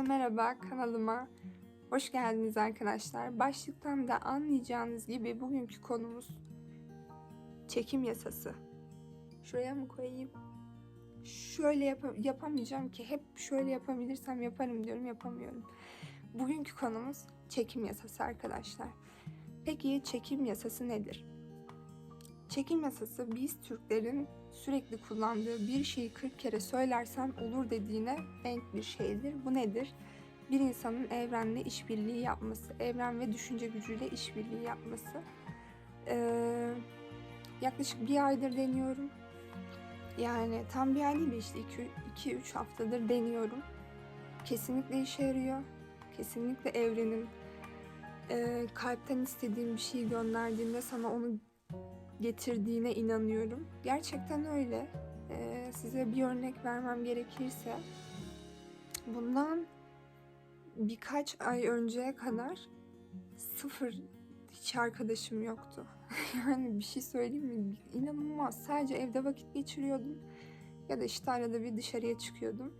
Herkese merhaba kanalıma. Hoş geldiniz arkadaşlar. Başlıktan da anlayacağınız gibi bugünkü konumuz çekim yasası. Şuraya mı koyayım? Şöyle yapa- yapamayacağım ki hep şöyle yapabilirsem yaparım diyorum yapamıyorum. Bugünkü konumuz çekim yasası arkadaşlar. Peki çekim yasası nedir? Çekim yasası biz Türklerin sürekli kullandığı bir şeyi 40 kere söylersen olur dediğine denk bir şeydir. Bu nedir? Bir insanın evrenle işbirliği yapması, evren ve düşünce gücüyle işbirliği yapması. Ee, yaklaşık bir aydır deniyorum. Yani tam bir ay değil de işte 2-3 haftadır deniyorum. Kesinlikle işe yarıyor. Kesinlikle evrenin e, kalpten istediğin bir şeyi gönderdiğinde sana onu getirdiğine inanıyorum. Gerçekten öyle. Ee, size bir örnek vermem gerekirse bundan birkaç ay önceye kadar sıfır hiç arkadaşım yoktu. yani bir şey söyleyeyim mi? İnanılmaz. Sadece evde vakit geçiriyordum. Ya da işte arada bir dışarıya çıkıyordum.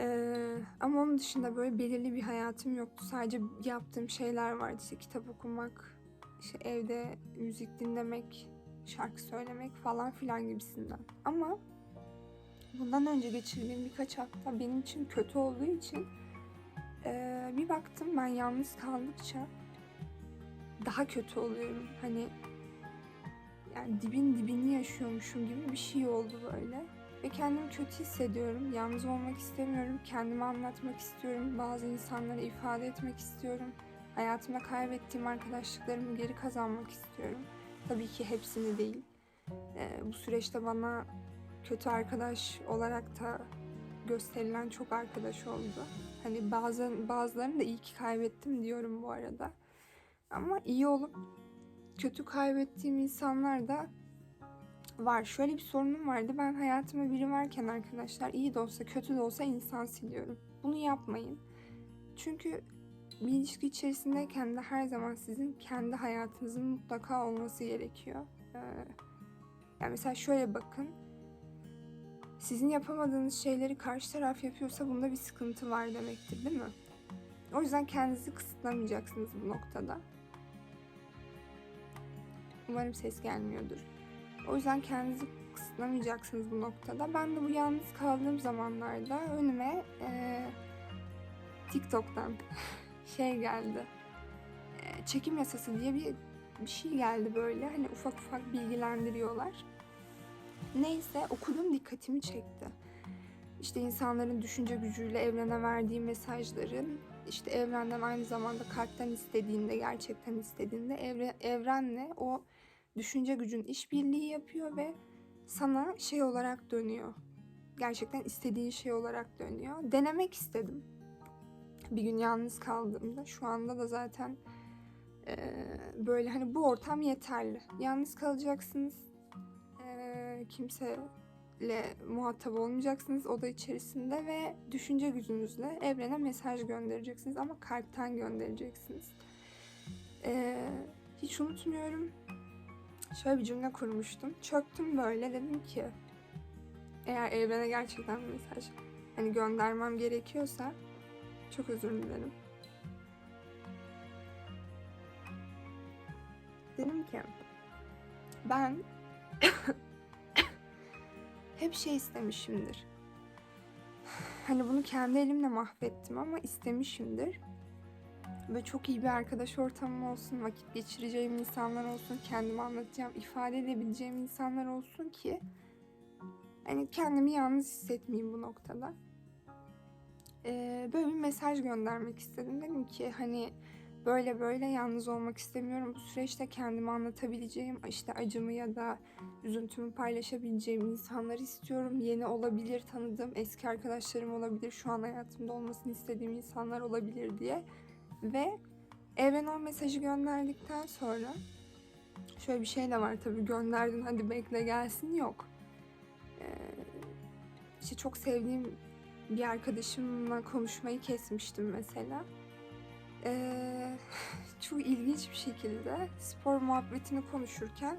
Ee, ama onun dışında böyle belirli bir hayatım yoktu. Sadece yaptığım şeyler vardı. İşte kitap okumak, işte evde müzik dinlemek, şarkı söylemek falan filan gibisinden. Ama bundan önce geçirdiğim birkaç hafta benim için kötü olduğu için eee, bir baktım ben yalnız kaldıkça daha kötü oluyorum. Hani yani dibin dibini yaşıyormuşum gibi bir şey oldu böyle. Ve kendimi kötü hissediyorum. Yalnız olmak istemiyorum. Kendimi anlatmak istiyorum. Bazı insanlara ifade etmek istiyorum. Hayatımda kaybettiğim arkadaşlıklarımı geri kazanmak istiyorum. Tabii ki hepsini değil. Ee, bu süreçte bana kötü arkadaş olarak da gösterilen çok arkadaş oldu. Hani bazen bazılarını da iyi ki kaybettim diyorum bu arada. Ama iyi olup kötü kaybettiğim insanlar da var. Şöyle bir sorunum vardı. Ben hayatıma biri varken arkadaşlar iyi de olsa kötü de olsa insan siliyorum. Bunu yapmayın. Çünkü bir ilişki içerisindeyken de her zaman sizin kendi hayatınızın mutlaka olması gerekiyor. Ee, yani mesela şöyle bakın. Sizin yapamadığınız şeyleri karşı taraf yapıyorsa bunda bir sıkıntı var demektir değil mi? O yüzden kendinizi kısıtlamayacaksınız bu noktada. Umarım ses gelmiyordur. O yüzden kendinizi kısıtlamayacaksınız bu noktada. Ben de bu yalnız kaldığım zamanlarda önüme eee, TikTok'tan şey geldi. Eee, çekim yasası diye bir bir şey geldi böyle. Hani ufak ufak bilgilendiriyorlar. Neyse okudum dikkatimi çekti. İşte insanların düşünce gücüyle evrene verdiği mesajların işte evrenden aynı zamanda kalpten istediğinde, gerçekten istediğinde evre, evrenle o düşünce gücün işbirliği yapıyor ve sana şey olarak dönüyor. Gerçekten istediğin şey olarak dönüyor. Denemek istedim. Bir gün yalnız kaldığımda şu anda da zaten eee, böyle hani bu ortam yeterli. Yalnız kalacaksınız. Eee, kimseyle muhatap olmayacaksınız oda içerisinde ve düşünce gücünüzle evrene mesaj göndereceksiniz ama kalpten göndereceksiniz. Eee, hiç unutmuyorum. Şöyle bir cümle kurmuştum. Çöktüm böyle dedim ki eğer evrene gerçekten mesaj hani göndermem gerekiyorsa çok özür dilerim. Dedim ki ben hep şey istemişimdir. Hani bunu kendi elimle mahvettim ama istemişimdir. Ve çok iyi bir arkadaş ortamım olsun, vakit geçireceğim insanlar olsun, kendimi anlatacağım, ifade edebileceğim insanlar olsun ki hani kendimi yalnız hissetmeyeyim bu noktada. Ee, böyle bir mesaj göndermek istedim. Dedim ki hani böyle böyle yalnız olmak istemiyorum. Bu süreçte kendimi anlatabileceğim, işte acımı ya da üzüntümü paylaşabileceğim insanlar istiyorum. Yeni olabilir, tanıdığım eski arkadaşlarım olabilir, şu an hayatımda olmasını istediğim insanlar olabilir diye. Ve evren o mesajı gönderdikten sonra şöyle bir şey de var tabii gönderdin hadi bekle gelsin yok. Ee, işte çok sevdiğim bir arkadaşımla konuşmayı kesmiştim mesela. Ee, çok ilginç bir şekilde spor muhabbetini konuşurken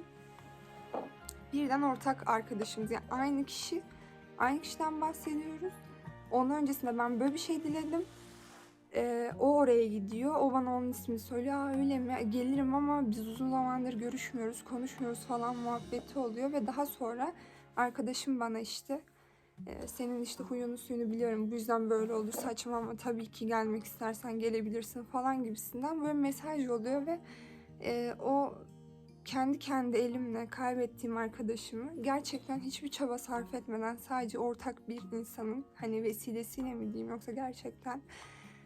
birden ortak arkadaşımız yani aynı kişi aynı kişiden bahsediyoruz Ondan öncesinde ben böyle bir şey diledim. Ee, o oraya gidiyor. O bana onun ismini söylüyor. Aa öyle mi? Gelirim ama biz uzun zamandır görüşmüyoruz, konuşmuyoruz falan muhabbeti oluyor. Ve daha sonra arkadaşım bana işte e, senin işte huyunu suyunu biliyorum bu yüzden böyle olur saçma ama tabii ki gelmek istersen gelebilirsin falan gibisinden böyle mesaj oluyor ve e, o kendi kendi elimle kaybettiğim arkadaşımı gerçekten hiçbir çaba sarf etmeden sadece ortak bir insanın hani vesilesiyle mi diyeyim yoksa gerçekten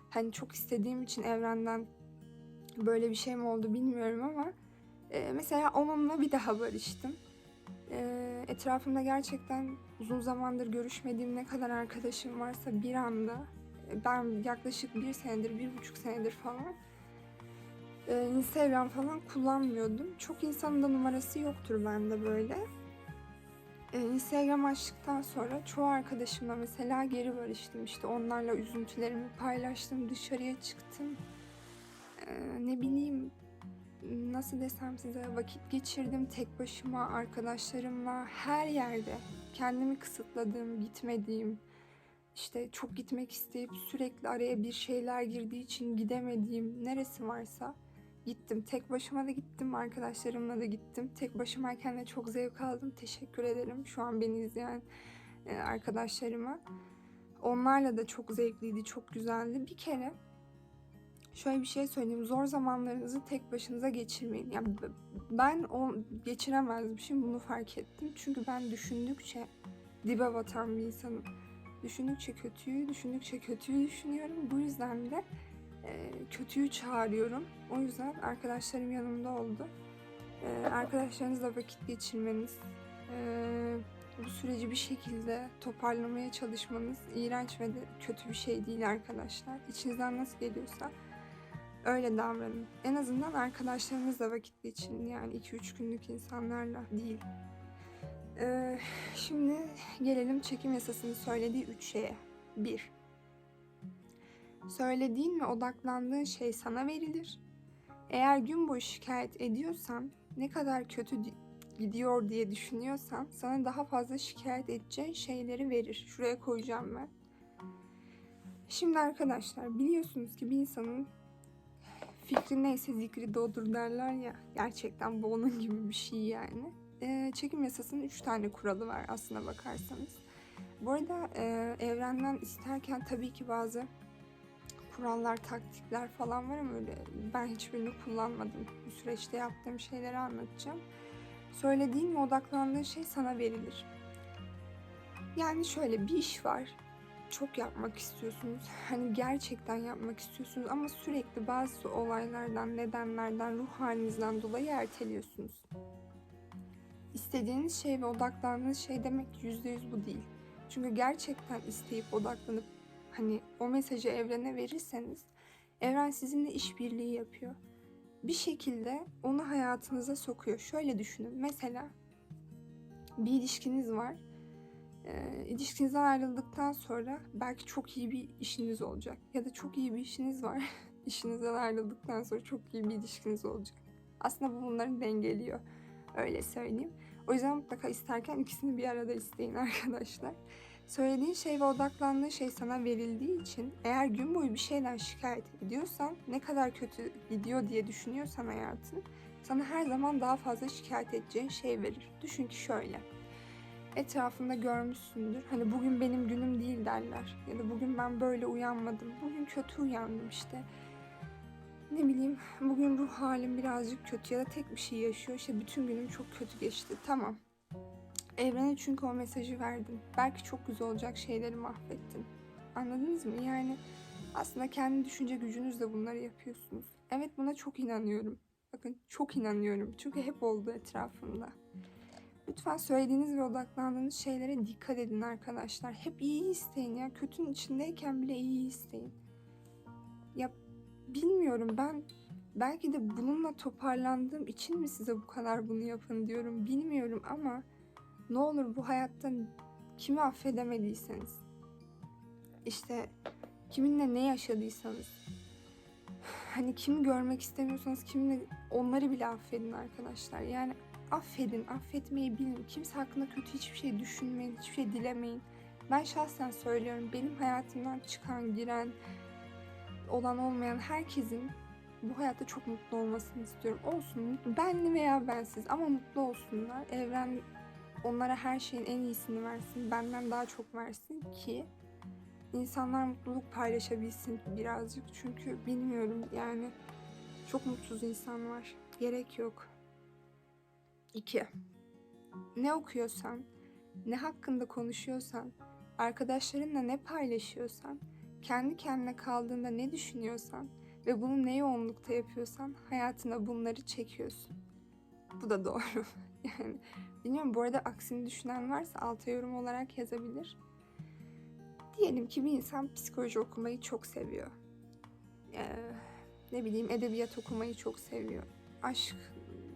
hani çok istediğim için evrenden böyle bir şey mi oldu bilmiyorum ama e, mesela onunla bir daha barıştım. E, etrafımda gerçekten uzun zamandır görüşmediğim ne kadar arkadaşım varsa bir anda e, ben yaklaşık bir senedir, bir buçuk senedir falan e, Instagram falan kullanmıyordum. Çok insanın da numarası yoktur bende böyle. E, Instagram açtıktan sonra çoğu arkadaşımla mesela geri barıştım. İşte onlarla üzüntülerimi paylaştım, dışarıya çıktım. Ne bileyim nasıl desem size vakit geçirdim tek başıma arkadaşlarımla her yerde kendimi kısıtladığım, gitmediğim, işte çok gitmek isteyip sürekli araya bir şeyler girdiği için gidemediğim neresi varsa gittim. Tek başıma da gittim, arkadaşlarımla da gittim. Tek başımayken de çok zevk aldım. Teşekkür ederim şu an beni izleyen e, arkadaşlarıma. Onlarla da çok zevkliydi, çok güzeldi. Bir kere şöyle bir şey söyleyeyim. Zor zamanlarınızı tek başınıza geçirmeyin. Yani ben o geçiremezmişim bunu fark ettim. Çünkü ben düşündükçe dibe batan bir insanım. Düşündükçe kötüyü, düşündükçe kötüyü düşünüyorum. Bu yüzden de e, kötüyü çağırıyorum. O yüzden arkadaşlarım yanımda oldu. E, arkadaşlarınızla vakit geçirmeniz, e, bu süreci bir şekilde toparlamaya çalışmanız iğrenç ve de kötü bir şey değil arkadaşlar. İçinizden nasıl geliyorsa öyle davranın. En azından arkadaşlarınızla vakit geçirin yani 2-3 günlük insanlarla değil. Ee, şimdi gelelim çekim yasasının söylediği üç şeye. 1. Söylediğin ve odaklandığın şey sana verilir. Eğer gün boyu şikayet ediyorsan, ne kadar kötü di- gidiyor diye düşünüyorsan sana daha fazla şikayet edeceğin şeyleri verir. Şuraya koyacağım ben. Şimdi arkadaşlar biliyorsunuz ki bir insanın fikri neyse zikri doğdur derler ya. Gerçekten bu onun gibi bir şey yani. Ee, çekim yasasının üç tane kuralı var aslına bakarsanız. Bu arada e, evrenden isterken tabii ki bazı kurallar, taktikler falan var ama öyle ben hiçbirini kullanmadım. Bu süreçte yaptığım şeyleri anlatacağım. Söylediğin ve odaklandığın şey sana verilir. Yani şöyle bir iş var. Çok yapmak istiyorsunuz. Hani gerçekten yapmak istiyorsunuz ama sürekli bazı olaylardan, nedenlerden, ruh halinizden dolayı erteliyorsunuz. İstediğiniz şey ve odaklandığınız şey demek yüzde yüz bu değil. Çünkü gerçekten isteyip odaklanıp hani o mesajı evrene verirseniz evren sizinle işbirliği yapıyor. Bir şekilde onu hayatınıza sokuyor. Şöyle düşünün. Mesela bir ilişkiniz var. Ee, ilişkinizden ayrıldıktan sonra belki çok iyi bir işiniz olacak. Ya da çok iyi bir işiniz var. İşinizden ayrıldıktan sonra çok iyi bir ilişkiniz olacak. Aslında bu bunları dengeliyor. Öyle söyleyeyim. O yüzden mutlaka isterken ikisini bir arada isteyin arkadaşlar. Söylediğin şey ve odaklandığın şey sana verildiği için eğer gün boyu bir şeyden şikayet ediyorsan ne kadar kötü gidiyor diye düşünüyorsan hayatın sana her zaman daha fazla şikayet edeceğin şey verir. Düşün ki şöyle. Etrafında görmüşsündür. Hani bugün benim günüm değil derler. Ya da bugün ben böyle uyanmadım. Bugün kötü uyandım işte. Ne bileyim bugün ruh halim birazcık kötü ya da tek bir şey yaşıyor. İşte bütün günüm çok kötü geçti. Tamam. Evrene çünkü o mesajı verdin. Belki çok güzel olacak şeyleri mahvettin. Anladınız mı? Yani aslında kendi düşünce gücünüzle bunları yapıyorsunuz. Evet buna çok inanıyorum. Bakın çok inanıyorum. Çünkü hep oldu etrafımda. Lütfen söylediğiniz ve odaklandığınız şeylere dikkat edin arkadaşlar. Hep iyi isteyin ya. Kötünün içindeyken bile iyi isteyin. Ya bilmiyorum ben belki de bununla toparlandığım için mi size bu kadar bunu yapın diyorum bilmiyorum ama ne olur bu hayatta kimi affedemediyseniz işte kiminle ne yaşadıysanız hani kimi görmek istemiyorsanız kiminle onları bile affedin arkadaşlar. Yani affedin, affetmeyi bilin. Kimse hakkında kötü hiçbir şey düşünmeyin, hiçbir şey dilemeyin. Ben şahsen söylüyorum benim hayatımdan çıkan, giren, olan olmayan herkesin bu hayatta çok mutlu olmasını istiyorum. Olsun mutlu, benli veya bensiz ama mutlu olsunlar. Evren onlara her şeyin en iyisini versin, benden daha çok versin ki insanlar mutluluk paylaşabilsin birazcık. Çünkü bilmiyorum yani çok mutsuz insan var. Gerek yok. 2. Ne okuyorsan, ne hakkında konuşuyorsan, arkadaşlarınla ne paylaşıyorsan, kendi kendine kaldığında ne düşünüyorsan ve bunu ne yoğunlukta yapıyorsan hayatına bunları çekiyorsun. Bu da doğru. yani bilmiyorum bu arada aksini düşünen varsa alta yorum olarak yazabilir. Diyelim ki bir insan psikoloji okumayı çok seviyor. Ee, ne bileyim edebiyat okumayı çok seviyor. Aşk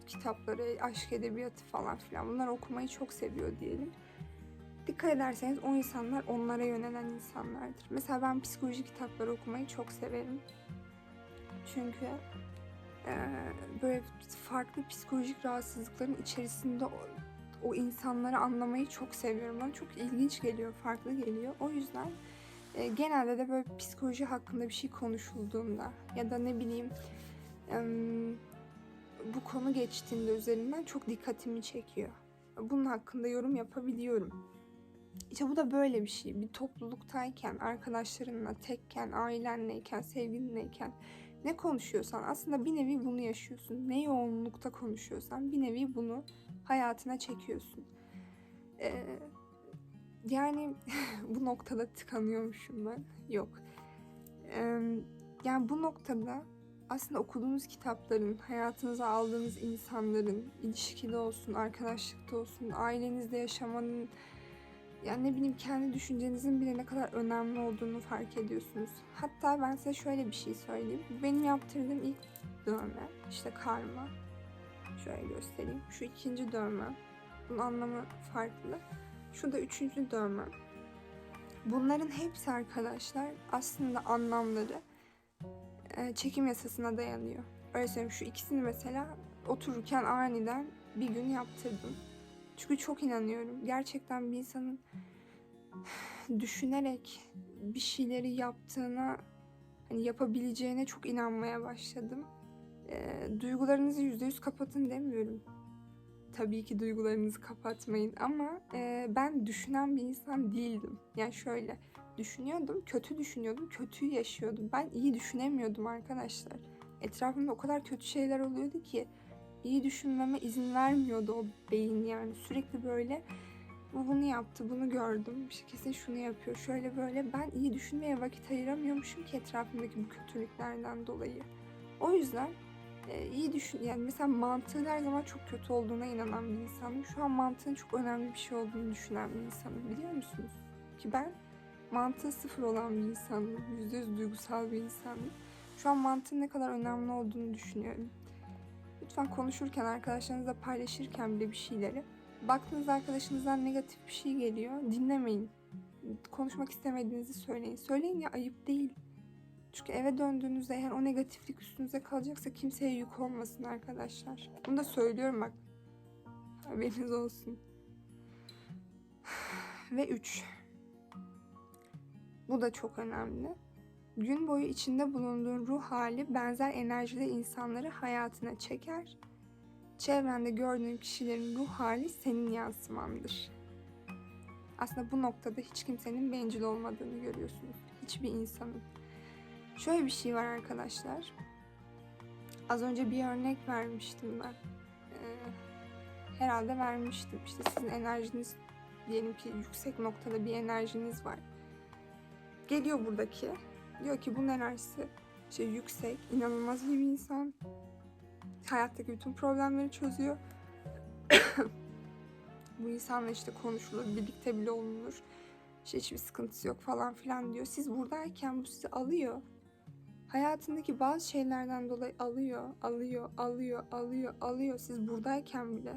kitapları, aşk edebiyatı falan filan bunları okumayı çok seviyor diyelim. Dikkat ederseniz o insanlar onlara yönelen insanlardır. Mesela ben psikoloji kitapları okumayı çok severim. Çünkü e, böyle farklı psikolojik rahatsızlıkların içerisinde o, o insanları anlamayı çok seviyorum. Bana çok ilginç geliyor, farklı geliyor. O yüzden e, genelde de böyle psikoloji hakkında bir şey konuşulduğunda ya da ne bileyim bu konu geçtiğinde üzerinden çok dikkatimi çekiyor. Bunun hakkında yorum yapabiliyorum. İşte bu da böyle bir şey. Bir topluluktayken, arkadaşlarınla, tekken, ailenleyken, sevgilinleyken ne konuşuyorsan aslında bir nevi bunu yaşıyorsun. Ne yoğunlukta konuşuyorsan bir nevi bunu hayatına çekiyorsun. Ee, yani bu noktada tıkanıyormuşum ben. Yok. Ee, yani bu noktada aslında okuduğunuz kitapların, hayatınıza aldığınız insanların, ilişkide olsun, arkadaşlıkta olsun, ailenizde yaşamanın, yani ne bileyim kendi düşüncenizin bile ne kadar önemli olduğunu fark ediyorsunuz. Hatta ben size şöyle bir şey söyleyeyim. Benim yaptırdığım ilk dövme. İşte karma. Şöyle göstereyim. Şu ikinci dövme. Bunun anlamı farklı. Şu da üçüncü dövme. Bunların hepsi arkadaşlar aslında anlamları çekim yasasına dayanıyor. Öyle söyleyeyim şu ikisini mesela otururken aniden bir gün yaptırdım. Çünkü çok inanıyorum. Gerçekten bir insanın düşünerek bir şeyleri yaptığına, hani yapabileceğine çok inanmaya başladım. E, duygularınızı yüzde yüz kapatın demiyorum. Tabii ki duygularınızı kapatmayın ama e, ben düşünen bir insan değildim. Yani şöyle düşünüyordum, kötü düşünüyordum, kötüyü yaşıyordum. Ben iyi düşünemiyordum arkadaşlar. Etrafımda o kadar kötü şeyler oluyordu ki iyi düşünmeme izin vermiyordu o beyin yani. Sürekli böyle bu bunu yaptı, bunu gördüm. İşte kesin şunu yapıyor, şöyle böyle. Ben iyi düşünmeye vakit ayıramıyormuşum ki etrafımdaki bu kötülüklerden dolayı. O yüzden e, iyi düşün yani mesela mantığın her zaman çok kötü olduğuna inanan bir insanım. Şu an mantığın çok önemli bir şey olduğunu düşünen bir insanım biliyor musunuz? Ki ben mantığı sıfır olan bir insanım. Yüzde yüz duygusal bir insanım. Şu an mantığın ne kadar önemli olduğunu düşünüyorum. Lütfen konuşurken, arkadaşlarınızla paylaşırken bile bir şeyleri baktığınız arkadaşınızdan negatif bir şey geliyor. Dinlemeyin. Konuşmak istemediğinizi söyleyin. Söyleyin ya ayıp değil. Çünkü eve döndüğünüzde eğer o negatiflik üstünüze kalacaksa kimseye yük olmasın arkadaşlar. Bunu da söylüyorum bak. Haberiniz olsun. Ve 3. Bu da çok önemli. Gün boyu içinde bulunduğun ruh hali benzer enerjide insanları hayatına çeker. Çevrende gördüğün kişilerin ruh hali senin yansımandır. Aslında bu noktada hiç kimsenin bencil olmadığını görüyorsunuz. Hiçbir insanın. Şöyle bir şey var arkadaşlar. Az önce bir örnek vermiştim ben. Ee, herhalde vermiştim. İşte sizin enerjiniz diyelim ki yüksek noktada bir enerjiniz var. Geliyor buradaki. Diyor ki bunun enerjisi işte yüksek, inanılmaz iyi bir insan. Hayattaki bütün problemleri çözüyor. bu insanla işte konuşulur, birlikte bile olunur. İşte hiçbir sıkıntısı yok falan filan diyor. Siz buradayken bu sizi alıyor hayatındaki bazı şeylerden dolayı alıyor, alıyor, alıyor, alıyor, alıyor. Siz buradayken bile,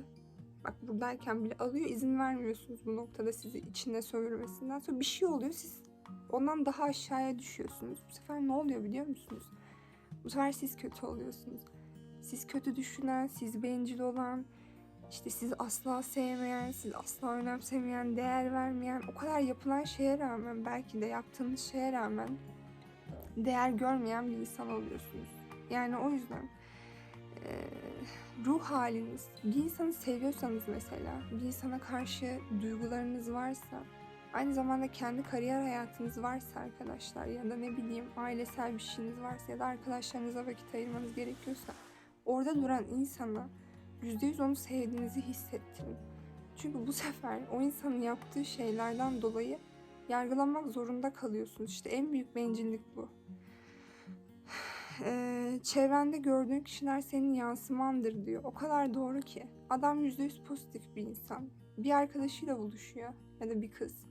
bak buradayken bile alıyor, izin vermiyorsunuz bu noktada sizi içine sömürmesinden. Sonra bir şey oluyor, siz ondan daha aşağıya düşüyorsunuz. Bu sefer ne oluyor biliyor musunuz? Bu sefer siz kötü oluyorsunuz. Siz kötü düşünen, siz bencil olan, işte sizi asla sevmeyen, sizi asla önemsemeyen, değer vermeyen, o kadar yapılan şeye rağmen, belki de yaptığınız şeye rağmen değer görmeyen bir insan oluyorsunuz. Yani o yüzden eee, ruh haliniz, bir insanı seviyorsanız mesela, bir insana karşı duygularınız varsa, aynı zamanda kendi kariyer hayatınız varsa arkadaşlar ya da ne bileyim ailesel bir şeyiniz varsa ya da arkadaşlarınıza vakit ayırmanız gerekiyorsa orada duran insana %100 onu sevdiğinizi hissettirin. Çünkü bu sefer o insanın yaptığı şeylerden dolayı yargılanmak zorunda kalıyorsunuz. İşte en büyük bencillik bu. Eee, çevrende gördüğün kişiler senin yansımandır diyor. O kadar doğru ki. Adam %100 pozitif bir insan. Bir arkadaşıyla buluşuyor ya da bir kız.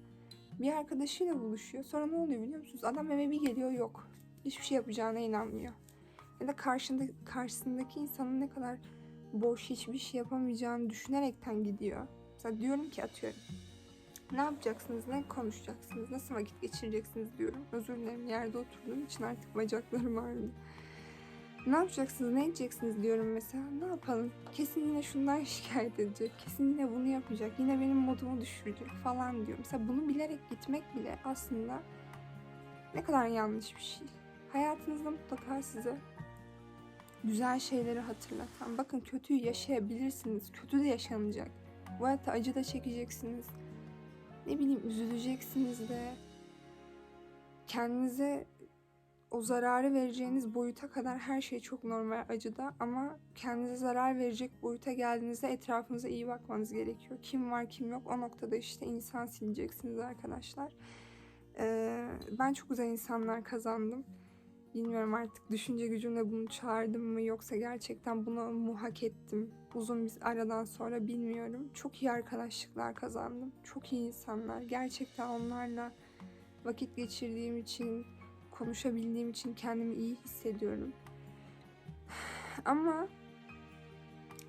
Bir arkadaşıyla buluşuyor. Sonra ne oluyor biliyor musunuz? Adam eve bir geliyor yok. Hiçbir şey yapacağına inanmıyor. Ya da karşında, karşısındaki insanın ne kadar boş hiçbir şey yapamayacağını düşünerekten gidiyor. Mesela diyorum ki atıyorum. Ne yapacaksınız, ne konuşacaksınız, nasıl vakit geçireceksiniz diyorum. Özür dilerim yerde oturduğum için artık bacaklarım ağrıdı. Ne yapacaksınız, ne edeceksiniz diyorum mesela. Ne yapalım? Kesin yine şundan şikayet edecek. Kesin yine bunu yapacak. Yine benim modumu düşürecek falan diyor. Mesela bunu bilerek gitmek bile aslında ne kadar yanlış bir şey. Hayatınızda mutlaka size güzel şeyleri hatırlatan. Bakın kötüyü yaşayabilirsiniz. Kötü de yaşanacak. Bu hayatta acı da çekeceksiniz. Ne bileyim üzüleceksiniz de. Kendinize o zararı vereceğiniz boyuta kadar her şey çok normal acıda ama kendinize zarar verecek boyuta geldiğinizde etrafınıza iyi bakmanız gerekiyor. Kim var kim yok o noktada işte insan sileceksiniz arkadaşlar. Ee, ben çok güzel insanlar kazandım. Bilmiyorum artık düşünce gücümle bunu çağırdım mı yoksa gerçekten bunu mu hak ettim uzun bir aradan sonra bilmiyorum. Çok iyi arkadaşlıklar kazandım. Çok iyi insanlar. Gerçekten onlarla vakit geçirdiğim için, konuşabildiğim için kendimi iyi hissediyorum. Ama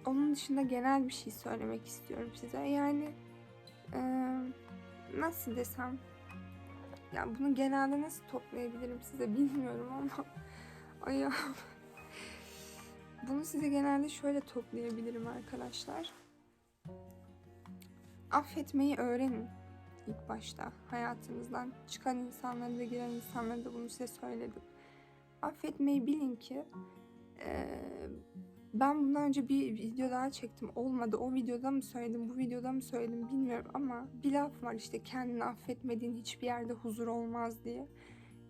onun dışında genel bir şey söylemek istiyorum size. Yani eee, nasıl desem ya bunu genelde nasıl toplayabilirim size bilmiyorum ama ayağım. Bunu size genelde şöyle toplayabilirim arkadaşlar. Affetmeyi öğrenin ilk başta hayatınızdan çıkan insanları da giren insanları da bunu size söyledim. Affetmeyi bilin ki eee, ben bundan önce bir video daha çektim. Olmadı. O videoda mı söyledim, bu videoda mı söyledim bilmiyorum ama bir laf var işte kendini affetmediğin hiçbir yerde huzur olmaz diye.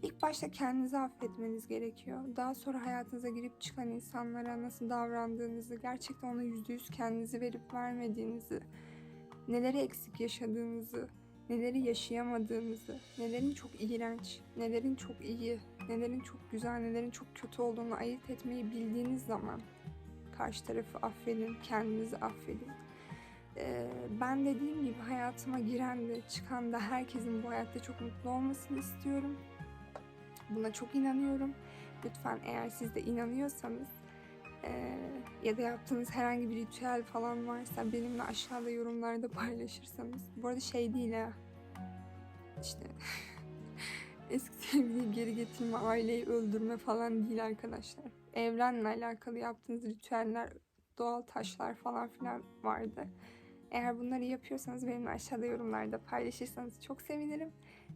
İlk başta kendinizi affetmeniz gerekiyor. Daha sonra hayatınıza girip çıkan insanlara nasıl davrandığınızı, gerçekten ona yüzde yüz kendinizi verip vermediğinizi, neleri eksik yaşadığınızı, neleri yaşayamadığınızı, nelerin çok iğrenç, nelerin çok iyi, nelerin çok güzel, nelerin çok kötü olduğunu ayırt etmeyi bildiğiniz zaman karşı tarafı affedin, kendinizi affedin. Ee, ben dediğim gibi hayatıma giren de çıkan da herkesin bu hayatta çok mutlu olmasını istiyorum. Buna çok inanıyorum. Lütfen eğer siz de inanıyorsanız eee, ya da yaptığınız herhangi bir ritüel falan varsa benimle aşağıda yorumlarda paylaşırsanız. Bu arada şey değil ha. İşte eski sevgiliyi geri getirme, aileyi öldürme falan değil arkadaşlar. Evrenle alakalı yaptığınız ritüeller, doğal taşlar falan filan vardı. Eğer bunları yapıyorsanız benimle aşağıda yorumlarda paylaşırsanız çok sevinirim.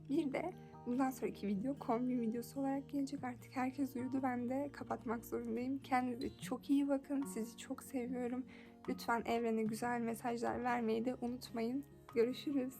Bir de bundan sonraki video kombin videosu olarak gelecek. Artık herkes uyudu. Ben de kapatmak zorundayım. Kendinize çok iyi bakın. Sizi çok seviyorum. Lütfen evrene güzel mesajlar vermeyi de unutmayın. Görüşürüz.